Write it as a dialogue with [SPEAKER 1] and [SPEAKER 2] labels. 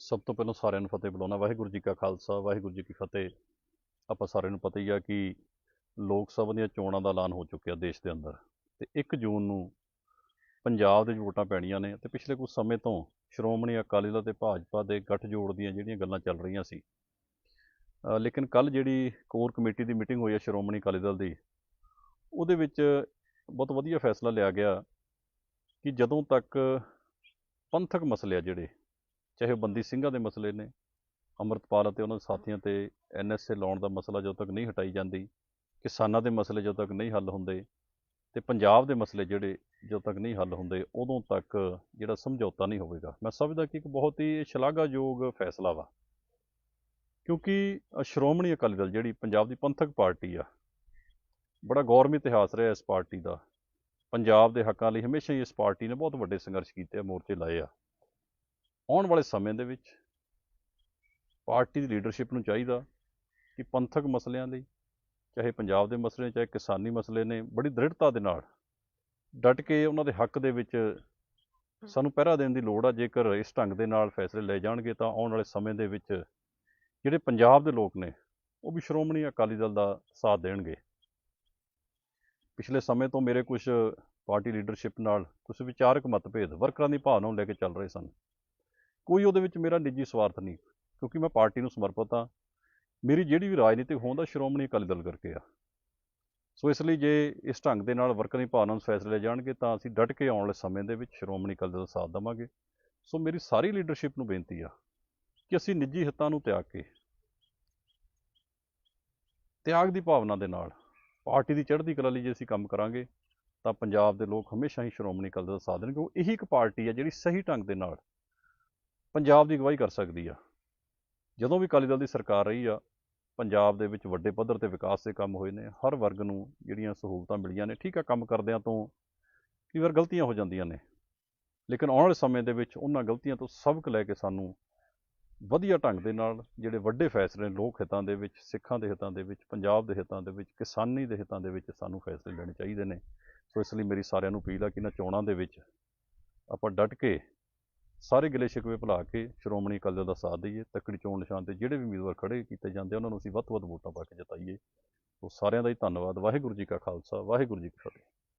[SPEAKER 1] ਸਭ ਤੋਂ ਪਹਿਲਾਂ ਸਾਰਿਆਂ ਨੂੰ ਫਤਿਹ ਬੁਲਾਉਣਾ ਵਾਹਿਗੁਰੂ ਜੀ ਕਾ ਖਾਲਸਾ, ਵਾਹਿਗੁਰੂ ਜੀ ਕੀ ਫਤਿਹ। ਆਪਾਂ ਸਾਰਿਆਂ ਨੂੰ ਪਤਾ ਹੀ ਆ ਕਿ ਲੋਕ ਸਭਾ ਦੀਆਂ ਚੋਣਾਂ ਦਾ ਐਲਾਨ ਹੋ ਚੁੱਕਿਆ ਦੇਸ਼ ਦੇ ਅੰਦਰ। ਤੇ 1 ਜੂਨ ਨੂੰ ਪੰਜਾਬ ਦੇ ਵੋਟਾਂ ਪੈਣੀਆਂ ਨੇ ਤੇ ਪਿਛਲੇ ਕੁਝ ਸਮੇਂ ਤੋਂ ਸ਼੍ਰੋਮਣੀ ਅਕਾਲੀ ਦਲ ਤੇ ਭਾਜਪਾ ਦੇ ਗੱਠਜੋੜ ਦੀਆਂ ਜਿਹੜੀਆਂ ਗੱਲਾਂ ਚੱਲ ਰਹੀਆਂ ਸੀ। ਲੇਕਿਨ ਕੱਲ ਜਿਹੜੀ ਕੋਰ ਕਮੇਟੀ ਦੀ ਮੀਟਿੰਗ ਹੋਈ ਹੈ ਸ਼੍ਰੋਮਣੀ ਅਕਾਲੀ ਦਲ ਦੀ, ਉਹਦੇ ਵਿੱਚ ਬਹੁਤ ਵਧੀਆ ਫੈਸਲਾ ਲਿਆ ਗਿਆ ਕਿ ਜਦੋਂ ਤੱਕ ਪੰਥਕ ਮਸਲੇ ਆ ਜਿਹੜੇ ਚਾਹੇ ਉਹ ਬੰਦੀ ਸਿੰਘਾਂ ਦੇ ਮਸਲੇ ਨੇ, ਅੰਮ੍ਰਿਤਪਾਲ ਅਤੇ ਉਹਨਾਂ ਦੇ ਸਾਥੀਆਂ ਤੇ ਐਨਐਸਏ ਲਾਉਣ ਦਾ ਮਸਲਾ ਜਦੋਂ ਤੱਕ ਨਹੀਂ ਹਟਾਈ ਜਾਂਦੀ, ਕਿਸਾਨਾਂ ਦੇ ਮਸਲੇ ਜਦੋਂ ਤੱਕ ਨਹੀਂ ਹੱਲ ਹੁੰਦੇ ਤੇ ਪੰਜਾਬ ਦੇ ਮਸਲੇ ਜਿਹੜੇ ਜਦੋਂ ਤੱਕ ਨਹੀਂ ਹੱਲ ਹੁੰਦੇ, ਉਦੋਂ ਤੱਕ ਜਿਹੜਾ ਸਮਝੌਤਾ ਨਹੀਂ ਹੋਵੇਗਾ। ਮੈਂ ਸਮਝਦਾ ਕਿ ਇੱਕ ਬਹੁਤ ਹੀ ਸ਼ਲਾਘਾਯੋਗ ਫੈਸਲਾ ਵਾ। ਕਿਉਂਕਿ ਸ਼੍ਰੋਮਣੀ ਅਕਾਲੀ ਦਲ ਜਿਹੜੀ ਪੰਜਾਬ ਦੀ ਪੰਥਕ ਪਾਰਟੀ ਆ, ਬੜਾ ਗੌਰਵ ਇਤਿਹਾਸ ਰਿਹਾ ਇਸ ਪਾਰਟੀ ਦਾ। ਪੰਜਾਬ ਦੇ ਹੱਕਾਂ ਲਈ ਹਮੇਸ਼ਾ ਹੀ ਇਸ ਪਾਰਟੀ ਨੇ ਬਹੁਤ ਵੱਡੇ ਸੰਘਰਸ਼ ਕੀਤੇ ਆ, ਮੋਰਚੇ ਲਾਏ ਆ। ਆਉਣ ਵਾਲੇ ਸਮੇਂ ਦੇ ਵਿੱਚ ਪਾਰਟੀ ਦੀ ਲੀਡਰਸ਼ਿਪ ਨੂੰ ਚਾਹੀਦਾ ਕਿ ਪੰਥਕ ਮਸਲਿਆਂ ਲਈ ਚਾਹੇ ਪੰਜਾਬ ਦੇ ਮਸਲੇ ਨੇ, ਚਾਹੇ ਕਿਸਾਨੀ ਮਸਲੇ ਨੇ ਬੜੀ ਦ੍ਰਿੜਤਾ ਦੇ ਨਾਲ ਡਟ ਕੇ ਉਹਨਾਂ ਦੇ ਹੱਕ ਦੇ ਵਿੱਚ ਸਾਨੂੰ ਪਹਿਰਾ ਦੇਣ ਦੀ ਲੋੜ ਆ। ਜੇਕਰ ਇਸ ਢੰਗ ਦੇ ਨਾਲ ਫੈਸਲੇ ਲਏ ਜਾਣਗੇ ਤਾਂ ਆਉਣ ਵਾਲੇ ਸਮੇਂ ਦੇ ਵਿੱਚ ਜਿਹੜੇ ਪੰਜਾਬ ਦੇ ਲੋਕ ਨੇ ਉਹ ਵੀ ਸ਼੍ਰੋਮਣੀ ਅਕਾਲੀ ਦਲ ਦਾ ਸਾਥ ਦੇਣਗੇ। ਪਿਛਲੇ ਸਮੇਂ ਤੋਂ ਮੇਰੇ ਕੁਝ ਪਾਰਟੀ ਲੀਡਰਸ਼ਿਪ ਨਾਲ ਕੁਝ ਵਿਚਾਰਕ ਮਤਭੇਦ ਵਰਕਰਾਂ ਦੀ ਭਾਵਨਾ ਨੂੰ ਲੈ ਕੇ ਚੱਲ ਰਹੇ ਸਨ। ਕੋਈ ਉਹਦੇ ਵਿੱਚ ਮੇਰਾ ਨਿੱਜੀ ਸਵਾਰਥ ਨਹੀਂ, ਕਿਉਂਕਿ ਮੈਂ ਪਾਰਟੀ ਨੂੰ ਸਮਰਪਿਤ ਹਾਂ। ਮੇਰੀ ਜਿਹੜੀ ਵੀ ਰਾਜਨੀਤਿਕ ਹੋਂਦ ਆ, ਸ਼੍ਰੋਮਣੀ ਅਕਾਲੀ ਦਲ ਕਰਕੇ ਆ। ਸੋ ਇਸ ਲਈ ਜੇ ਇਸ ਢੰਗ ਦੇ ਨਾਲ ਵਰਕਰ ਦੀ ਭਾਵਨਾ ਨੂੰ ਫੈਸਲੇ ਜਾਣਗੇ, ਤਾਂ ਅਸੀਂ ਡਟ ਕੇ ਆਉਣ ਵਾਲੇ ਸਮੇਂ ਦੇ ਵਿੱਚ ਸ਼੍ਰੋਮਣੀ ਅਕਾਲੀ ਦਲ ਦਾ ਸਾਥ ਦੇਵਾਂਗੇ। ਸੋ ਮੇਰੀ ਸਾਰੀ ਲੀਡਰਸ਼ਿਪ ਨੂੰ ਬੇਨਤੀ ਆ ਕਿ ਅਸੀਂ ਨਿੱਜੀ ਹਿੱਤਾਂ ਨੂੰ ਤਿਆਗ ਕੇ, ਤਿਆਗ ਦੀ ਭਾਵਨਾ ਦੇ ਨਾਲ, ਪਾਰਟੀ ਦੀ ਚੜ੍ਹਦੀ ਕਲਾ ਲਈ ਜੇ ਅਸੀਂ ਕੰਮ ਕਰਾਂਗੇ, ਤਾਂ ਪੰਜਾਬ ਦੇ ਲੋਕ ਹਮੇਸ਼ਾ ਹੀ ਸ਼੍ਰੋਮਣੀ ਅਕਾਲੀ ਦਲ ਦਾ ਸਾਥ ਦੇਣਗੇ। ਉਹ ਇਹੀ ਇੱਕ ਪਾਰਟੀ ਆ ਜਿਹੜੀ ਸਹੀ ਢੰਗ ਦੇ ਨਾਲ ਪੰਜਾਬ ਦੀ ਅਗਵਾਈ ਕਰ ਸਕਦੀ ਆ। ਜਦੋਂ ਵੀ ਅਕਾਲੀ ਦਲ ਦੀ ਸਰਕਾਰ ਰਹੀ ਆ, ਪੰਜਾਬ ਦੇ ਵਿੱਚ ਵੱਡੇ ਪੱਧਰ ਤੇ ਵਿਕਾਸ ਦੇ ਕੰਮ ਹੋਏ ਨੇ, ਹਰ ਵਰਗ ਨੂੰ ਜਿਹੜੀਆਂ ਸਹੂਲਤਾਂ ਮਿਲੀਆਂ ਨੇ, ਠੀਕ ਆ, ਕੰਮ ਕਰਦਿਆਂ ਤੋਂ ਕਈ ਵਾਰ ਗਲਤੀਆਂ ਹੋ ਜਾਂਦੀਆਂ ਨੇ। ਲੇਕਿਨ ਆਉਣ ਵਾਲੇ ਸਮੇਂ ਦੇ ਵਿੱਚ ਉਹਨਾਂ ਗਲਤੀਆਂ ਤੋਂ ਸਬਕ ਲੈ ਕੇ ਸਾਨੂੰ ਵਧੀਆ ਢੰਗ ਦੇ ਨਾਲ ਜਿਹੜੇ ਵੱਡੇ ਫੈਸਲੇ ਲੋਕ ਹਿੱਤਾਂ ਦੇ ਵਿੱਚ, ਸਿੱਖਾਂ ਦੇ ਹਿੱਤਾਂ ਦੇ ਵਿੱਚ, ਪੰਜਾਬ ਦੇ ਹਿੱਤਾਂ ਦੇ ਵਿੱਚ, ਕਿਸਾਨੀ ਦੇ ਹਿੱਤਾਂ ਦੇ ਵਿੱਚ ਸਾਨੂੰ ਫੈਸਲੇ ਲੈਣੇ ਚਾਹੀਦੇ ਨੇ। ਸੋ ਇਸ ਲਈ ਮੇਰੀ ਸਾਰਿਆਂ ਨੂੰ ਅਪੀਲ ਆ ਕਿ ਇਹਨਾਂ ਚੋਣਾਂ ਦੇ ਵਿੱਚ ਆਪਾਂ ਡਟ ਕੇ ਸਾਰੇ ਗਿਲੇ ਸ਼ਿਕਵੇ ਭੁਲਾ ਕੇ ਸ਼੍ਰੋਮਣੀ ਅਕਾਲੀ ਦਲ ਦਾ ਸਾਥ ਦਈਏ ਤੱਕੜੀ ਚੋਣ ਨਿਸ਼ਾਨ ਤੇ ਜਿਹੜੇ ਵੀ ਉਮੀਦਵਾਰ ਖੜੇ ਕੀਤੇ ਜਾਂਦੇ ਆ, ਉਹਨਾਂ ਨੂੰ ਅਸੀਂ ਵੱਧ ਤੋਂ ਵੱਧ ਵੋਟਾਂ ਪਾ ਕੇ ਜਿਤਾਈਏ। ਸੋ ਸਾਰਿਆਂ ਦਾ ਹੀ ਧੰਨਵਾਦ। ਵਾਹਿਗੁਰੂ ਜੀ ਕਾ ਖਾਲਸਾ ਵਾਹਿਗੁਰੂ ਜੀ ਕੀ ਫਤਿਹ।